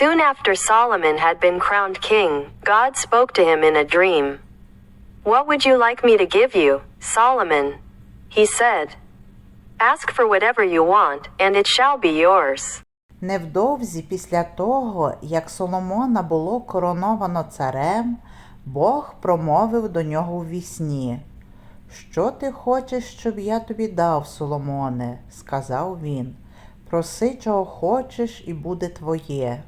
after Solomon had been crowned king, God spoke to him in a dream. What would you like me to give you, Solomon? He said. Ask for whatever you want, and it shall be yours. Невдовзі після того, як Соломона було короновано царем, Бог промовив до нього у вісні. Що ти хочеш, щоб я тобі дав, Соломоне? сказав він. Проси, чого хочеш, і буде твоє.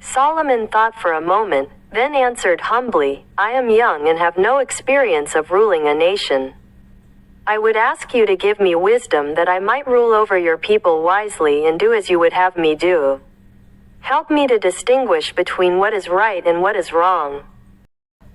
Solomon thought for a moment, then answered humbly, I am young and have no experience of ruling a nation. I would ask you to give me wisdom that I might rule over your people wisely and do as you would have me do. Help me to distinguish between what is right and what is wrong.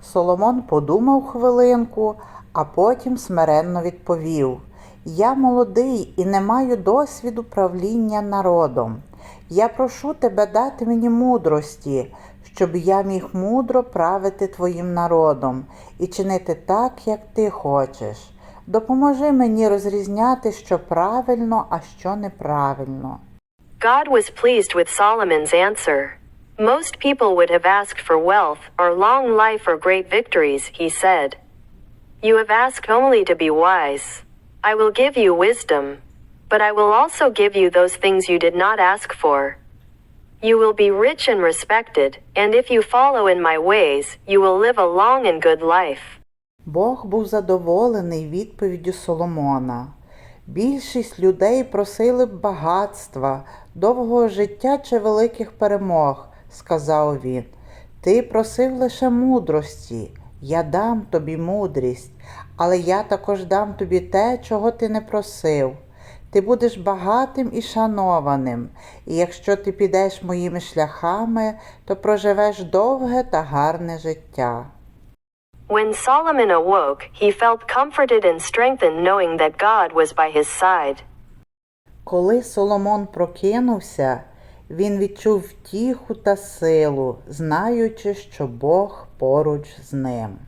Соломон подумав хвилинку, а потім смиренно відповів: Я молодий і не маю досвіду правління народом. Я прошу тебе дати мені мудрості, щоб я міг мудро правити твоїм народом і чинити так, як ти хочеш. Допоможи мені розрізняти, що правильно, а що неправильно. God was pleased with Solomon's answer. Most people would have asked for wealth, or long life, or great victories, he said. You have asked only to be wise. I will give you wisdom. But I will also give you those things you did not ask for. You will be rich and respected, and if you follow in my ways, you will live a long and good life. Бог був задоволений відповіддю Соломона. Більшість людей просили б багатства, довгого життя чи великих перемог, сказав він. Ти просив лише мудрості, я дам тобі мудрість, але я також дам тобі те, чого ти не просив. Ти будеш багатим і шанованим, і якщо ти підеш моїми шляхами, то проживеш довге та гарне життя. When Solomon awoke, he felt comforted and strengthened knowing that God was by his side. Коли Соломон прокинувся, він відчув втіху та силу, знаючи, що Бог поруч з ним.